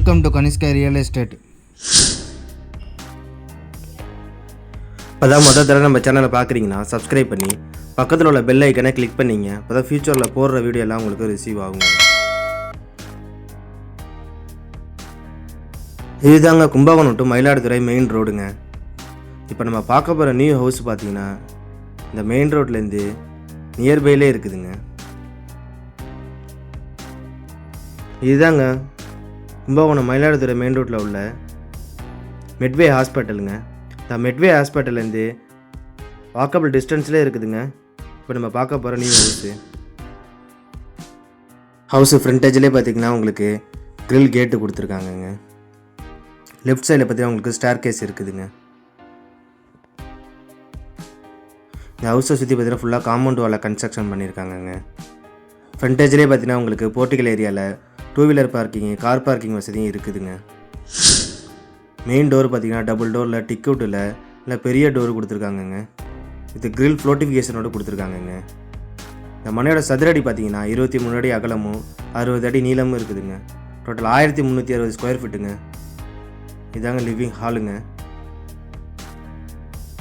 Welcome to Kanishka real estate அதான் மொதல் தடவை நம்ம சேனலை பார்க்குறீங்கன்னா சப்ஸ்கிரைப் பண்ணி பக்கத்தில் உள்ள பெல் ஐக்கனை கிளிக் பண்ணிங்க அப்போ தான் ஃப்யூச்சரில் போடுற வீடியோ எல்லாம் உங்களுக்கு ரிசீவ் ஆகுங்க இதுதாங்க கும்பகோணம் டு மயிலாடுதுறை மெயின் ரோடுங்க இப்போ நம்ம பார்க்க போகிற நியூ ஹவுஸ் பார்த்தீங்கன்னா இந்த மெயின் ரோட்லேருந்து நியர்பைலே இருக்குதுங்க. இதுதாங்க கும்பகோணம் மயிலாடுதுறை மெயின் ரோட்டில் உள்ள மெட்வே ஹாஸ்பிட்டலுங்க இந்த மெட்வே ஹாஸ்பிட்டல்லேருந்து வாக்கபிள் டிஸ்டன்ஸ்லேயே இருக்குதுங்க. இப்போ நம்ம பார்க்க போகிற நியூ ஹவுஸு ஹவுஸு ஃப்ரண்டேஜ்லேயே பார்த்தீங்கன்னா உங்களுக்கு க்ரில் கேட்டு கொடுத்துருக்காங்கங்க. லெஃப்ட் சைடில் பார்த்தீங்கன்னா உங்களுக்கு ஸ்டார் கேஸ் இருக்குதுங்க. இந்த ஹவுஸை சுற்றி பார்த்தீங்கன்னா ஃபுல்லாக காம்பவுண்ட் வாலை கன்ஸ்ட்ரக்ஷன் பண்ணியிருக்காங்கங்க ஃப்ரண்டேஜ்லேயே பார்த்தீங்கன்னா உங்களுக்கு போர்ட்டிகல் ஏரியாவில் two wheeler parking car parking வசதியும் இருக்குதுங்க. மெயின் டோர் பார்த்தீங்கன்னா டபுள் டோரில் டிக்கவுட்டில் இல்லை பெரிய டோர் கொடுத்துருக்காங்கங்க. இது கிரில் ஃப்ளோட்டிஃபிகேஷனோடு கொடுத்துருக்காங்கங்க. இந்த மனையோட சதுரடி பார்த்தீங்கன்னா இருபத்தி மூணு அடி அகலமும் அறுபது அடி நீளமும் இருக்குதுங்க. டோட்டல் ஆயிரத்தி முந்நூற்றி அறுபது ஸ்கொயர் ஃபீட்டுங்க இதாங்க லிவிங் ஹாலுங்க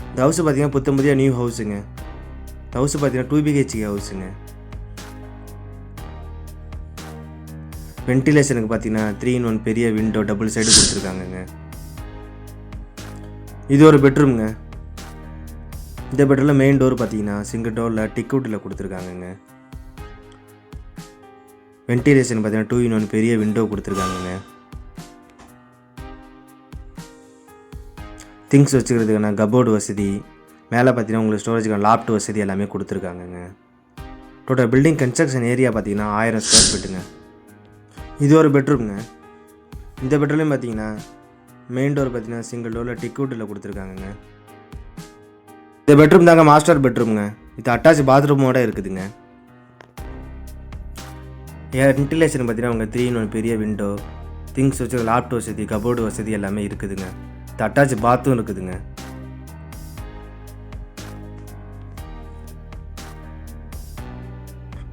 இந்த ஹவுஸ் பார்த்தீங்கன்னா புத்தம்பதியாக நியூ ஹவுஸுங்க இந்த ஹவுஸ் பார்த்தீங்கன்னா டூ பிஹெச்கே ஹவுஸுங்க வென்டிலேஷனுக்கு பார்த்தீங்கன்னா த்ரீ இன் ஒன் பெரிய விண்டோ டபுள் சைடு கொடுத்துருக்காங்கங்க. இது ஒரு பெட்ரூம்ங்க இந்த பெட்ரூமில் மெயின் டோர் பார்த்தீங்கன்னா சிங்கிள் டோரில் டிக்கவுட்டில் கொடுத்துருக்காங்கங்க. வென்டிலேஷன் பார்த்தீங்கன்னா டூ இன் ஒன் பெரிய விண்டோ கொடுத்துருக்காங்கங்க. திங்ஸ் வச்சுக்கிறதுக்கான கபோர்டு வசதி மேலே பார்த்தீங்கன்னா உங்களுக்கு ஸ்டோரேஜுக்கான லாப்ட் வசதி எல்லாமே கொடுத்துருக்காங்கங்க. டோட்டல் பில்டிங் கன்ஸ்ட்ரக்ஷன் ஏரியா பார்த்தீங்கன்னா ஆயிரம் ஸ்கொயர் ஃபீட்டுங்க இது ஒரு பெட்ரூம்ங்க. இந்த பெட்ரூம்லையும் பார்த்தீங்கன்னா மெயின் டோர் பார்த்தீங்கன்னா சிங்கிள் டோரில் டிக்கவுட்டில் கொடுத்துருக்காங்கங்க. இந்த பெட்ரூம் தாங்க மாஸ்டர் பெட்ரூம்ங்க. இது அட்டாச் பாத்ரூமோட இருக்குதுங்க. வென்டிலேஷன் பார்த்தீங்கன்னா உங்கள் த்ரீ ஒன் பெரிய விண்டோ திங்ஸ் வச்சு லாப்ட் வசதி கபோர்டு வசதி எல்லாமே இருக்குதுங்க. இது அட்டாச் பாத்தும் இருக்குதுங்க.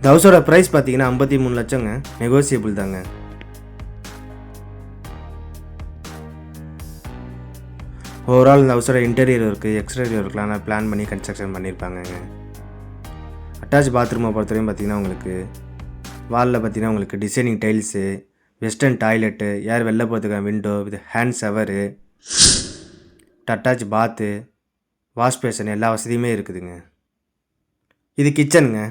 இந்த ஹவுஸோட ப்ரைஸ் பார்த்தீங்கன்னா ஐம்பத்தி மூணு லட்சங்க. நெகோசியபிள் தாங்க. ஓவரால் இந்த ஹவுஸோட இன்டீரியர் இருக்குது எக்ஸ்டீரியர் ஒர்க்லாம் பிளான் பண்ணி கன்ஸ்ட்ரக்ஷன் பண்ணியிருப்பாங்கங்க அட்டாச் பாத்ரூமை பொறுத்தவரையும் பார்த்தீங்கன்னா உங்களுக்கு வாலில் பார்த்தீங்கன்னா உங்களுக்கு designing tiles western toilet air வெளில போகிறதுக்கான window with hand shower attach bath wash basin எல்லா வசதியுமே இருக்குதுங்க. இது கிச்சனுங்க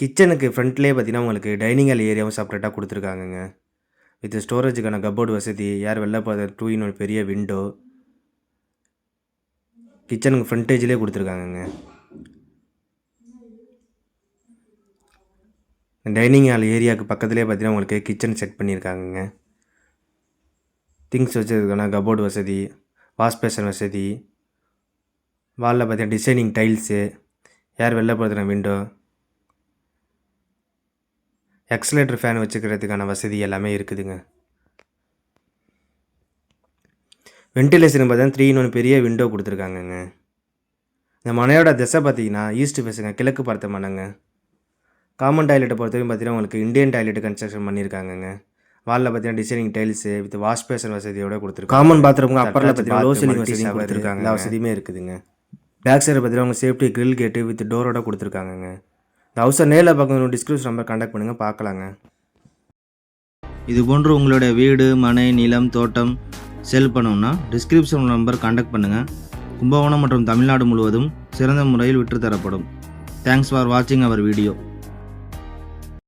கிச்சனுக்கு ஃப்ரண்ட்லேயே பார்த்தீங்கன்னா உங்களுக்கு டைனிங் ஹால் ஏரியாவும் செப்பரேட்டாக கொடுத்துருக்காங்கங்க. வித் ஸ்டோரேஜுக்கான கபோர்டு வசதி யார் வெளில போகிற டூ இன் ஒரு பெரிய விண்டோ கிச்சனுக்கு ஃப்ரண்டேஜ்லேயே கொடுத்துருக்காங்கங்க. டைனிங் ஹால் ஏரியாவுக்கு பக்கத்துலேயே பார்த்தீங்கன்னா உங்களுக்கு கிச்சன் செட் பண்ணியிருக்காங்கங்க. திங்ஸ் வச்சதுக்கான கபோர்டு வசதி வாஷ் பேஷன் வசதி. வாலில் பார்த்தீங்கன்னா டிசைனிங் டைல்ஸு யார் வெளில போகிறதுனா விண்டோ எக்ஸலேட்டர் ஃபேன் வச்சுக்கிறதுக்கான வசதி எல்லாமே இருக்குதுங்க. வென்டிலேஷன் பார்த்தீங்கன்னா த்ரீ ஒன்று பெரிய விண்டோ கொடுத்துருக்காங்கங்க. இந்த மனையோட திசை பார்த்தீங்கன்னா ஈஸ்ட் ஃபேஸுங்க கிழக்கு பார்த்த மனைங்க காமன் டாய்லெட்டை பொறுத்தவரைக்கும் பார்த்தீங்கன்னா உங்களுக்கு இந்தியன் டாய்லெட் கன்ஸ்ட்ரக்ஷன் பண்ணியிருக்காங்கங்க வாலில் பார்த்தீங்கன்னா designing tiles with wash basin வசதியோட கொடுத்துருக்காங்க. காமன் பாத்ரூமுங்க அப்பரில் பார்த்தீங்கன்னா லோ சீலிங் வசதி கொடுத்துருக்காங்க. எல்லா வசதியுமே இருக்குதுங்க. பேக் சைடு பார்த்தீங்கன்னா உங்கள் சேஃப்டி grill கேட்டு வித் டோரோட கொடுத்துருக்காங்கங்க. இந்த ஹவுஸை நேரில் பார்க்கணும். டிஸ்கிரிப்ஷன் நம்பர் கான்டாக்ட் பண்ணுங்கள் பார்க்கலாங்க. இது போன்று உங்களுடைய வீடு மனை நிலம் தோட்டம் செல் பண்ணணும்னா டிஸ்கிரிப்ஷன் நம்பர் கான்டாக்ட் பண்ணுங்கள் கும்பகோணம் மற்றும் தமிழ்நாடு முழுவதும் சிறந்த முறையில் விற்றுத்தரப்படும். தேங்க்ஸ் ஃபார் வாட்சிங் அவர் வீடியோ